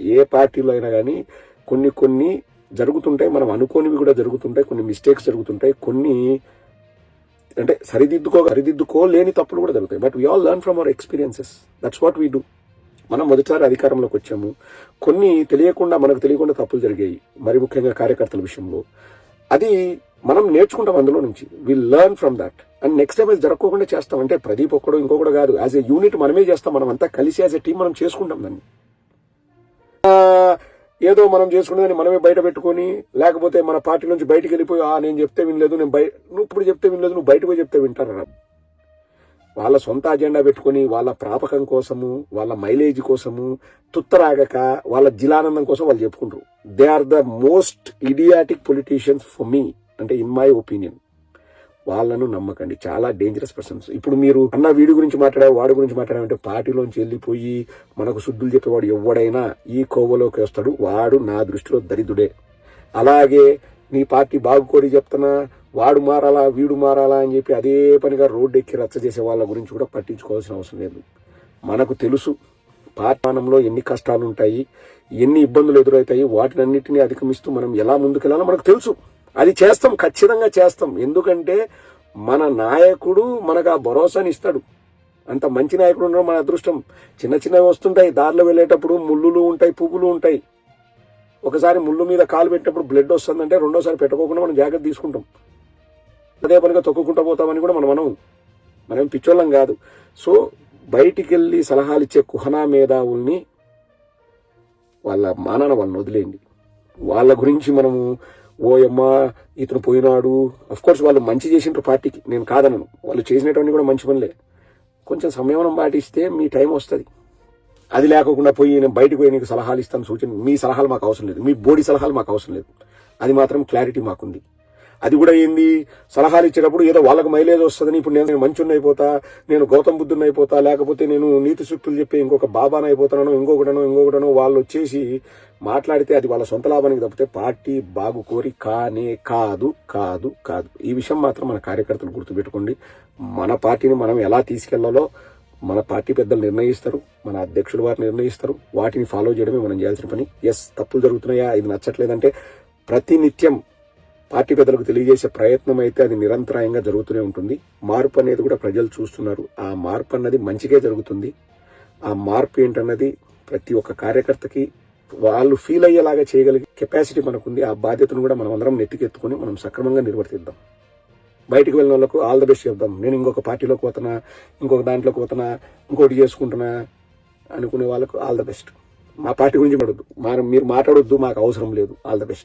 ఏ పార్టీలో అయినా కానీ కొన్ని కొన్ని జరుగుతుంటాయి మనం అనుకోనివి కూడా జరుగుతుంటాయి కొన్ని మిస్టేక్స్ జరుగుతుంటాయి కొన్ని అంటే సరిదిద్దుకో సరిదిద్దుకో లేని తప్పులు కూడా జరుగుతాయి. But we all learn from our experiences that's what we do మనం మొదటిసారి అధికారంలోకి వచ్చాము. కొన్ని తెలియకుండా మనకు తెలియకుండా తప్పులు జరిగాయి. మరి ముఖ్యంగా కార్యకర్తల విషయంలో. అది మనం నేర్చుకుంటాం అందులో నుంచి. We learn from that and next time అది జరగకుండా చేస్తాం. అంటే ప్రదీప్ ఒక్కడో ఇంకొకడు కాదు. యాజ్ ఎ యూనిట్ మనమే చేస్తాం. మనం అంతా కలిసి యాజ్ ఎ టీం మనం చేసుకుంటాం దాన్ని. ఏదో మనం చేసుకునేదని మనమే బయట పెట్టుకొని లేకపోతే మన పార్టీ నుంచి బయటకు వెళ్ళిపోయి ఆ నేను చెప్తే వినలేదు నేను బయట నువ్వు ఇప్పుడు చెప్తే వినలేదు నువ్వు బయటకు పోయి చెప్తే వింటారా వాళ్ళ సొంత అజెండా పెట్టుకొని వాళ్ళ ప్రాపకం కోసము వాళ్ళ మైలేజ్ కోసము తుత్తరాగక వాళ్ళ జిలానందం కోసం వాళ్ళు చెప్పుకుంటారు. They are the most idiotic politicians for me అంటే ఇన్ మై ఒపీనియన్ వాళ్ళను నమ్మకండి. చాలా డేంజరస్ పర్సన్స్ ఇప్పుడు మీరు అన్న వీడి గురించి మాట్లాడా వాడి గురించి మాట్లాడామంటే పార్టీలోంచి వెళ్ళిపోయి మనకు శుద్ధులు చెప్పేవాడు ఎవడైనా ఈ కోవలోకి వస్తాడు. వాడు నా దృష్టిలో దరిద్రుడే. అలాగే నీ పార్టీ బాగుకోడి చెప్తున్నా వాడు మారాలా వీడు మారాలా అని చెప్పి అదే పనిగా రోడ్డు ఎక్కి రచ్చ చేసే వాళ్ళ గురించి కూడా పట్టించుకోవాల్సిన అవసరం లేదు. మనకు తెలుసు పాఠానంలో ఎన్ని కష్టాలు ఉంటాయి ఎన్ని ఇబ్బందులు ఎదురవుతాయి వాటినన్నింటినీ అధిగమిస్తూ మనం ఎలా ముందుకెళ్ళాలో మనకు తెలుసు. అది చేస్తాం ఖచ్చితంగా చేస్తాం. ఎందుకంటే మన నాయకుడు మనకు ఆ భరోసాని ఇస్తాడు. అంత మంచి నాయకుడు ఉండడం మన అదృష్టం. చిన్న చిన్నవి వస్తుంటాయి. దారిలో వెళ్ళేటప్పుడు ముళ్ళులు ఉంటాయి పువ్వులు ఉంటాయి. ఒకసారి ముళ్ళు మీద కాలు పెట్టినప్పుడు బ్లడ్ వస్తుందంటే రెండోసారి పెట్టుకోకుండా మనం జాగ్రత్త తీసుకుంటాం. అదే పనిగా తొక్కుకుంటూ పోతామని కూడా మనం మనం మనం పిచ్చోళ్ళం కాదు. సో బయటికి వెళ్ళి సలహాలు ఇచ్చే కుహనా మేధావుల్ని వాళ్ళ మానాన వాళ్ళని వదిలేయండి. వాళ్ళ గురించి మనము ఓయమ్మ ఇతను పోయినాడు. అఫ్ కోర్స్ వాళ్ళు మంచి చేసిండ్రు పార్టీకి. నేను కాదనను. వాళ్ళు చేసినటువంటి కూడా మంచి పనులే. కొంచెం సంయమనం పాటిస్తే మీ టైం వస్తుంది. అది లేకుండా పోయి నేను బయటకు పోయి నీకు సలహాలు ఇస్తాను సూచన. మీ సలహాలు మాకు అవసరం లేదు. మీ బోడీ సలహాలు మాకు అవసరం లేదు. అది మాత్రం క్లారిటీ మాకుంది. అది కూడా ఏంది? సలహాలు ఇచ్చేటప్పుడు ఏదో వాళ్ళకి మైలేజ్ వస్తుందని ఇప్పుడు నేను మంచున్న అయిపోతా నేను గౌతమ్ బుద్ధుని అయిపోతా లేకపోతే నేను నీతి సూక్తులు చెప్పి ఇంకొక బాబాన అయిపోతానో ఇంకొకటనో ఇంకొకటనో వాళ్ళు వచ్చేసి మాట్లాడితే అది వాళ్ళ సొంత లాభానికి తప్పితే పార్టీ బాగు కోరి కానే కాదు కాదు కాదు. ఈ విషయం మాత్రం మన కార్యకర్తలు గుర్తుపెట్టుకోండి. మన పార్టీని మనం ఎలా తీసుకెళ్ళాలో మన పార్టీ పెద్దలు నిర్ణయిస్తారు మన అధ్యక్షులు వారు నిర్ణయిస్తారు వాటిని ఫాలో చేయడమే మనం చేయాల్సిన పని. ఎస్ తప్పులు జరుగుతున్నాయా? ఇది నచ్చట్లేదంటే ప్రతినిత్యం పార్టీ పెద్దలకు తెలియజేసే ప్రయత్నం అయితే అది నిరంతరాయంగా జరుగుతూనే ఉంటుంది. మార్పు అనేది కూడా ప్రజలు చూస్తున్నారు. ఆ మార్పు అన్నది మంచిగా జరుగుతుంది. ఆ మార్పు ఏంటన్నది ప్రతి ఒక్క కార్యకర్తకి వాళ్ళు ఫీల్ అయ్యేలాగా చేయగలిగే కెపాసిటీ మనకుంది. ఆ బాధ్యతను కూడా మనం అందరం నెత్తికెత్తుకుని మనం సక్రమంగా నిర్వర్తిద్దాం. బయటికి వెళ్ళిన వాళ్ళకు ఆల్ ద బెస్ట్ చెప్దాం. నేను ఇంకొక పార్టీలోకి పోతున్నా ఇంకొక దాంట్లోకి పోతున్నా ఇంకోటి చేసుకుంటున్నా అనుకునే వాళ్ళకు ఆల్ ద బెస్ట్. మా పార్టీ గురించి మాట్లాడొద్దు. మా మీరు మాట్లాడొద్దు మాకు అవసరం లేదు. All the best.